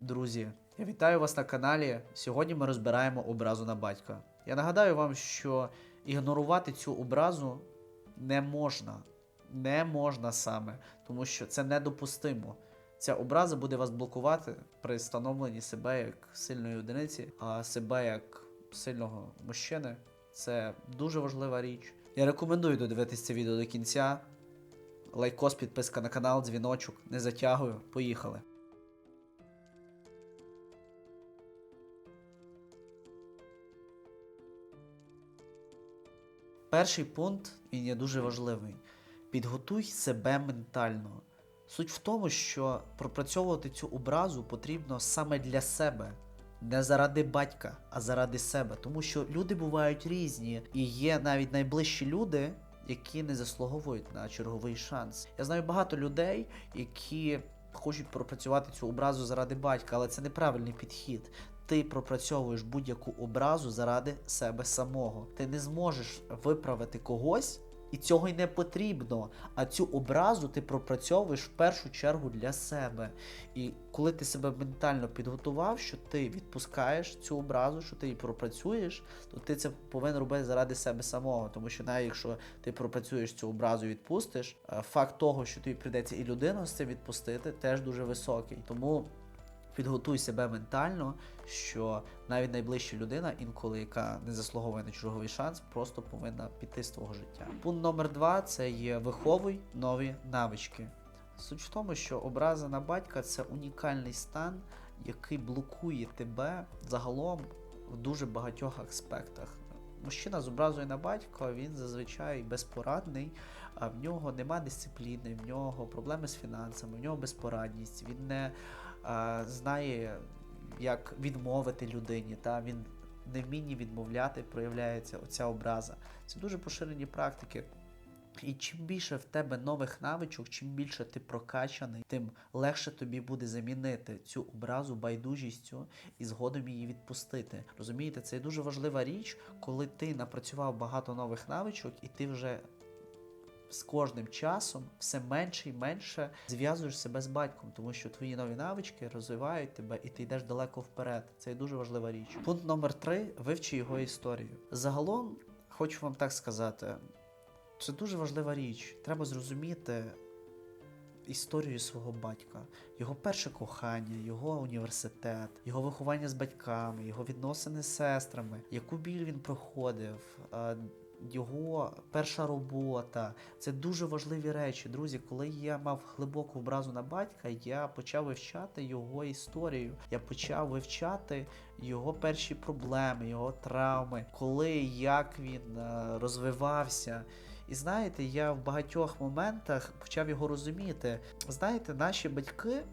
Друзі, я вітаю вас на каналі. Сьогодні ми розбираємо образу на батька. Я нагадаю вам, що ігнорувати цю образу не можна. Не можна саме, тому що це недопустимо. Ця образа буде вас блокувати при становленні себе як сильної одиниці, а себе як сильного мужчини. Це дуже важлива річ. Я рекомендую додивитися це відео до кінця. Лайкос, підписка на канал, дзвіночок. Не затягую. Поїхали. Перший пункт він є дуже важливий. Підготуй себе ментально. Суть в тому, що пропрацьовувати цю образу потрібно саме для себе, не заради батька, а заради себе. Тому що люди бувають різні, і є навіть найближчі люди, які не заслуговують на черговий шанс. Я знаю багато людей, які хочуть пропрацювати цю образу заради батька, але це неправильний підхід. Ти пропрацьовуєш будь-яку образу заради себе самого. Ти не зможеш виправити когось, і цього й не потрібно. А цю образу ти пропрацьовуєш в першу чергу для себе. І коли ти себе ментально підготував, що ти відпускаєш цю образу, що ти її пропрацюєш, то ти це повинен робити заради себе самого. Тому що навіть якщо ти пропрацюєш цю образу і відпустиш, е, факт того, що тобі прийдеться і людину з цим відпустити, теж дуже високий. Тому підготуй себе ментально, що навіть найближча людина, інколи яка не заслуговує на черговий шанс, просто повинна піти з твого життя. Пункт номер два це є виховуй нові навички. Суть в тому, що образа на батька це унікальний стан, який блокує тебе загалом в дуже багатьох аспектах. Мужчина з образою на батька, він зазвичай безпорадний, а в нього нема дисципліни, в нього проблеми з фінансами, в нього безпорадність, він не знає, як відмовити людині. Та? Він не вмінні відмовляти, проявляється оця образа. Це дуже поширені практики. І чим більше в тебе нових навичок, чим більше ти прокачаний, тим легше тобі буде замінити цю образу байдужістю і згодом її відпустити. Розумієте, це дуже важлива річ, коли ти напрацював багато нових навичок, і ти вже з кожним часом все менше і менше зв'язуєш себе з батьком, тому що твої нові навички розвивають тебе, і ти йдеш далеко вперед. Це дуже важлива річ. Пункт номер три вивчи його історію. Загалом хочу вам так сказати. Це дуже важлива річ. Треба зрозуміти історію свого батька, його перше кохання, його університет, його виховання з батьками, його відносини з сестрами, яку біль він проходив. Його перша робота це дуже важливі речі. Друзі, коли я мав глибоку образу на батька, я почав вивчати його історію. Я почав вивчати його перші проблеми, його травми, коли як він е, розвивався. І знаєте, я в багатьох моментах почав його розуміти. Знаєте, наші батьки.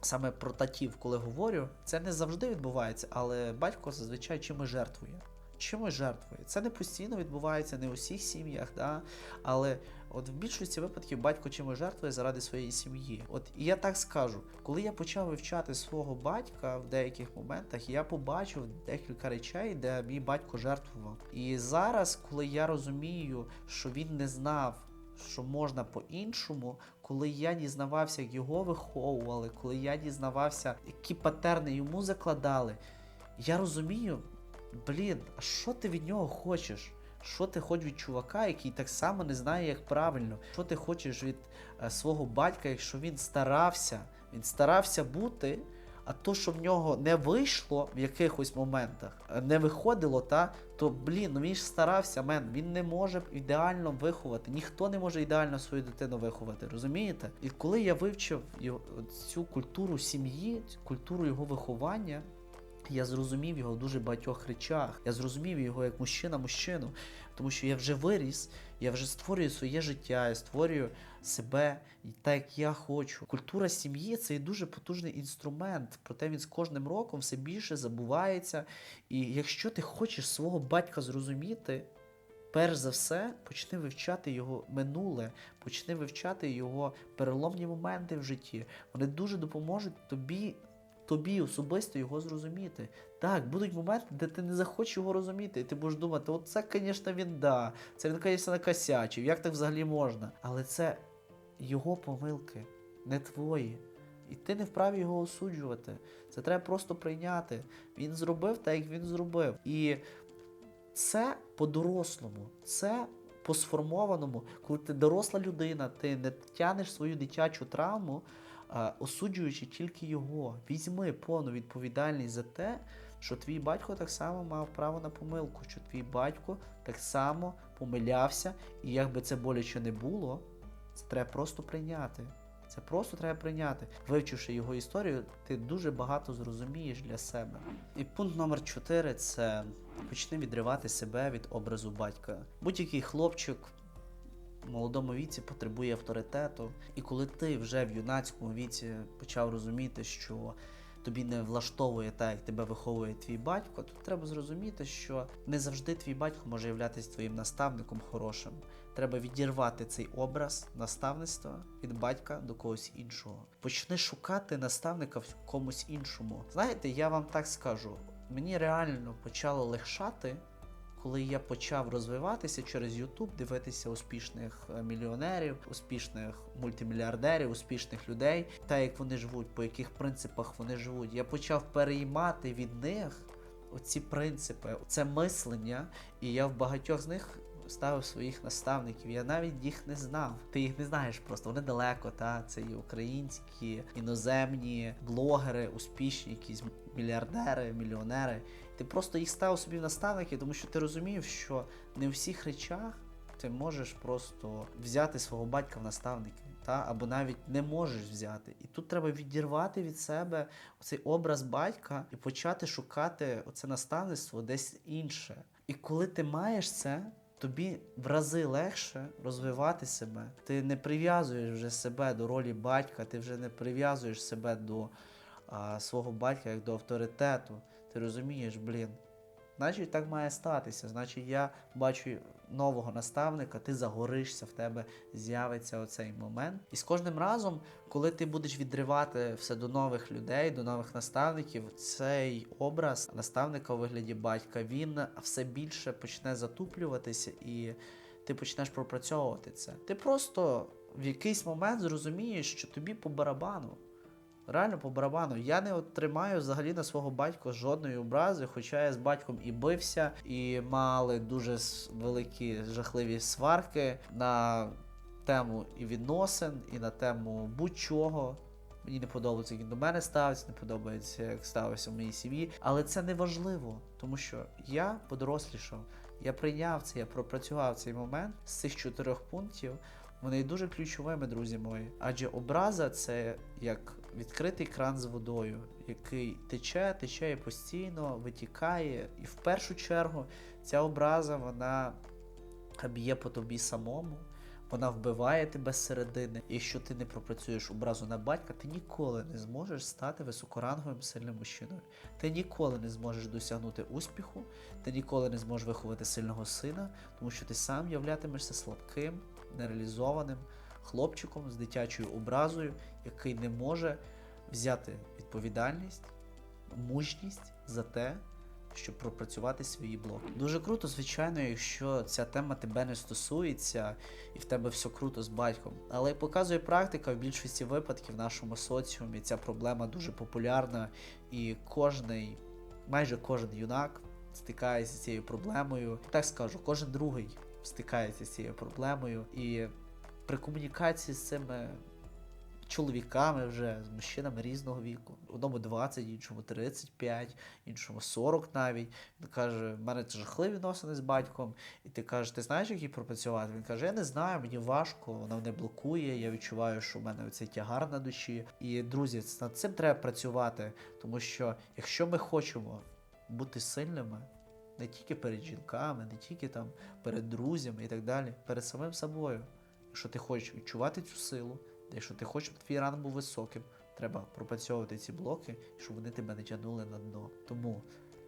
Саме про татів, коли говорю, це не завжди відбувається, але батько зазвичай чимось жертвує. Чимось жертвує. Це не постійно відбувається, не у всіх сім'ях, да? але от в більшості випадків батько чимось жертвує заради своєї сім'ї. От і я так скажу, коли я почав вивчати свого батька в деяких моментах, я побачив декілька речей, де мій батько жертвував. І зараз, коли я розумію, що він не знав. Що можна по-іншому, коли я дізнавався, як його виховували, коли я дізнавався, які патерни йому закладали, я розумію, блін, а що ти від нього хочеш? Що ти хочеш від чувака, який так само не знає, як правильно? Що ти хочеш від е, свого батька, якщо він старався, він старався бути, а то, що в нього не вийшло в якихось моментах, е, не виходило, та, то блін, ну він ж старався, мен, він не може ідеально виховати. Ніхто не може ідеально свою дитину виховати, розумієте? І коли я вивчив цю культуру сім'ї, культуру його виховання, я зрозумів його в дуже багатьох речах. Я зрозумів його як мужчина мужчину, тому що я вже виріс, я вже створюю своє життя, я створюю себе так, як я хочу. Культура сім'ї це дуже потужний інструмент, проте він з кожним роком все більше забувається. І якщо ти хочеш свого батька зрозуміти, перш за все почни вивчати його минуле, почни вивчати його переломні моменти в житті. Вони дуже допоможуть тобі тобі особисто його зрозуміти. Так, будуть моменти, де ти не захочеш його розуміти, і ти будеш думати, от це, звісно, він да, це він, звісно, накосячив, як так взагалі можна? Але це його помилки, не твої. І ти не вправі його осуджувати. Це треба просто прийняти. Він зробив так, як він зробив. І це по-дорослому, це по-сформованому, коли ти доросла людина, ти не тянеш свою дитячу травму, осуджуючи тільки його. Візьми повну відповідальність за те, що твій батько так само мав право на помилку, що твій батько так само помилявся, і як би це боляче не було, це треба просто прийняти. Це просто треба прийняти. Вивчивши його історію, ти дуже багато зрозумієш для себе. І пункт номер 4 це почни відривати себе від образу батька. Будь-який хлопчик молодому віці потребує авторитету. І коли ти вже в юнацькому віці почав розуміти, що тобі не влаштовує так, як тебе виховує твій батько, то треба зрозуміти, що не завжди твій батько може являтися твоїм наставником хорошим. Треба відірвати цей образ наставництва від батька до когось іншого. Почни шукати наставника в комусь іншому. Знаєте, я вам так скажу, мені реально почало легшати, коли я почав розвиватися через YouTube, дивитися успішних е, мільйонерів, успішних мультимільярдерів, успішних людей, та як вони живуть, по яких принципах вони живуть. Я почав переймати від них оці принципи, це мислення, і я в багатьох з них ставив своїх наставників. Я навіть їх не знав. Ти їх не знаєш просто. Вони далеко, та це і українські, іноземні блогери, успішні, якісь мільярдери, мільйонери. Ти просто їх ставив собі в наставники, тому що ти розумів, що не у всіх речах ти можеш просто взяти свого батька в наставники. Та, або навіть не можеш взяти. І тут треба відірвати від себе цей образ батька і почати шукати оце наставництво десь інше. І коли ти маєш це, тобі в рази легше розвивати себе. Ти не прив'язуєш вже себе до ролі батька, ти вже не прив'язуєш себе до а, свого батька як до авторитету. Ти розумієш, блін. Значить, так має статися. Значить, я бачу нового наставника, ти загоришся, в тебе з'явиться оцей момент. І з кожним разом, коли ти будеш відривати все до нових людей, до нових наставників, цей образ наставника у вигляді батька, він все більше почне затуплюватися, і ти почнеш пропрацьовувати це. Ти просто в якийсь момент зрозумієш, що тобі по барабану. Реально по барабану. Я не отримаю взагалі на свого батька жодної образи, хоча я з батьком і бився, і мали дуже великі жахливі сварки на тему і відносин, і на тему будь-чого. Мені не подобається, як він до мене ставиться, не подобається, як ставився в моїй сім'ї. Але це не важливо, тому що я подорослішав, я прийняв це, я пропрацював цей момент з цих чотирьох пунктів. Вони дуже ключовими, друзі мої. Адже образа це як відкритий кран з водою, який тече, тече постійно витікає. І в першу чергу ця образа вона б'є по тобі самому. Вона вбиває тебе зсередини. І якщо ти не пропрацюєш образу на батька, ти ніколи не зможеш стати високоранговим сильним мужчиною. Ти ніколи не зможеш досягнути успіху, ти ніколи не зможеш виховати сильного сина, тому що ти сам являтимешся слабким, нереалізованим хлопчиком з дитячою образою, який не може взяти відповідальність, мужність за те, щоб пропрацювати свої блоки. Дуже круто, звичайно, якщо ця тема тебе не стосується і в тебе все круто з батьком. Але як показує практика, в більшості випадків в нашому соціумі ця проблема дуже популярна, і кожний, майже кожен юнак стикається з цією проблемою. Так скажу, кожен другий стикається з цією проблемою. І при комунікації з цими чоловіками вже, з мужчинами різного віку. Одному 20, іншому 35, іншому 40 навіть. Він каже: в мене це жахливі відносини з батьком. І ти кажеш, ти знаєш, як їй пропрацювати? Він каже: Я не знаю, мені важко, вона мене блокує. Я відчуваю, що в мене оцей тягар на душі. І друзі, над цим треба працювати, тому що якщо ми хочемо бути сильними. Не тільки перед жінками, не тільки там перед друзями і так далі, перед самим собою. Якщо ти хочеш відчувати цю силу, якщо ти хочеш, щоб твій ранг був високим, треба пропрацьовувати ці блоки, щоб вони тебе не тягнули на дно. Тому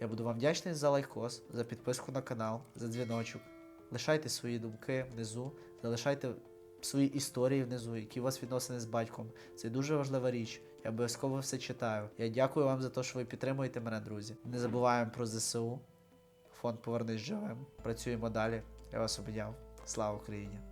я буду вам вдячний за лайкос, за підписку на канал, за дзвіночок. Лишайте свої думки внизу, залишайте свої історії внизу, які у вас відносини з батьком. Це дуже важлива річ. Я обов'язково все читаю. Я дякую вам за те, що ви підтримуєте мене, друзі. Не забуваємо про ЗСУ. Фонд Повернись живим. Працюємо далі. Я вас обняв. Слава Україні!